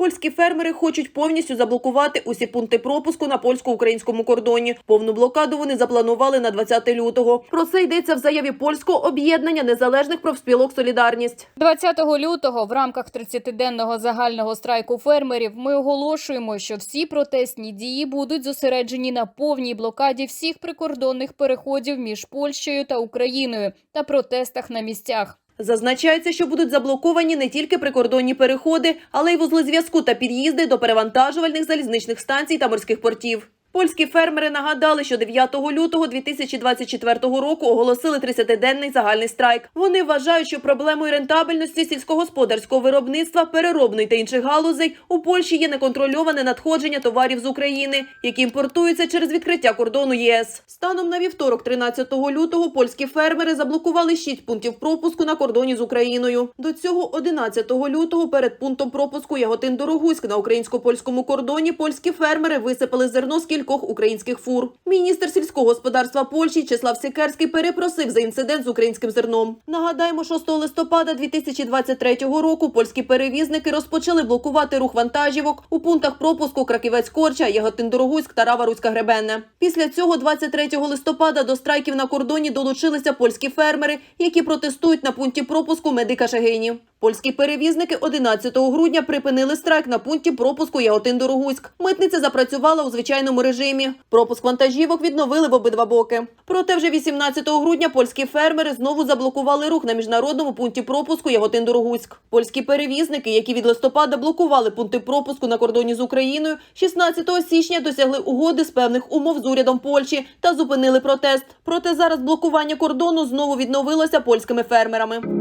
Польські фермери хочуть повністю заблокувати усі пункти пропуску на польсько-українському кордоні. Повну блокаду вони запланували на 20 лютого. Про це йдеться в заяві польського об'єднання незалежних профспілок Солідарність. 20 лютого в рамках 30-денного загального страйку фермерів ми оголошуємо, що всі протестні дії будуть зосереджені на повній блокаді всіх прикордонних переходів між Польщею та Україною та протестах на місцях. Зазначається, що будуть заблоковані не тільки прикордонні переходи, але й вузли зв'язку та під'їзди до перевантажувальних залізничних станцій та морських портів. Польські фермери нагадали, що 9 лютого 2024 року оголосили 30-денний загальний страйк. Вони вважають, що проблемою рентабельності сільськогосподарського виробництва, переробної та інших галузей у Польщі є неконтрольоване надходження товарів з України, які імпортуються через відкриття кордону єС. Станом на вівторок, 13 лютого, польські фермери заблокували 6 пунктів пропуску на кордоні з Україною. До цього 11 лютого перед пунктом пропуску Яготин-Дорогуськ на українсько-польському кордоні польські фермери висипали зерно з кількох українських фур. Міністр сільського господарства Польщі Чеслав Сікерський перепросив за інцидент з українським зерном. Нагадаємо, 6 листопада 2023 року польські перевізники розпочали блокувати рух вантажівок у пунктах пропуску Краківець-Корча, Яготин-Дорогуськ та Рава-Руська-Гребенне. Після цього 23 листопада до страйків на кордоні долучилися польські фермери, які протестують на пункті пропуску Медика Шегині. Польські перевізники 11 грудня припинили страйк на пункті пропуску Яготин-Дорогуськ. Митниця запрацювала у звичайному режимі. Пропуск вантажівок відновили в обидва боки. Проте вже 18 грудня польські фермери знову заблокували рух на міжнародному пункті пропуску Яготин-Дорогуськ. Польські перевізники, які від листопада блокували пункти пропуску на кордоні з Україною, 16 січня досягли угоди з певних умов з урядом Польщі та зупинили протест. Проте зараз блокування кордону знову відновилося польськими фермерами.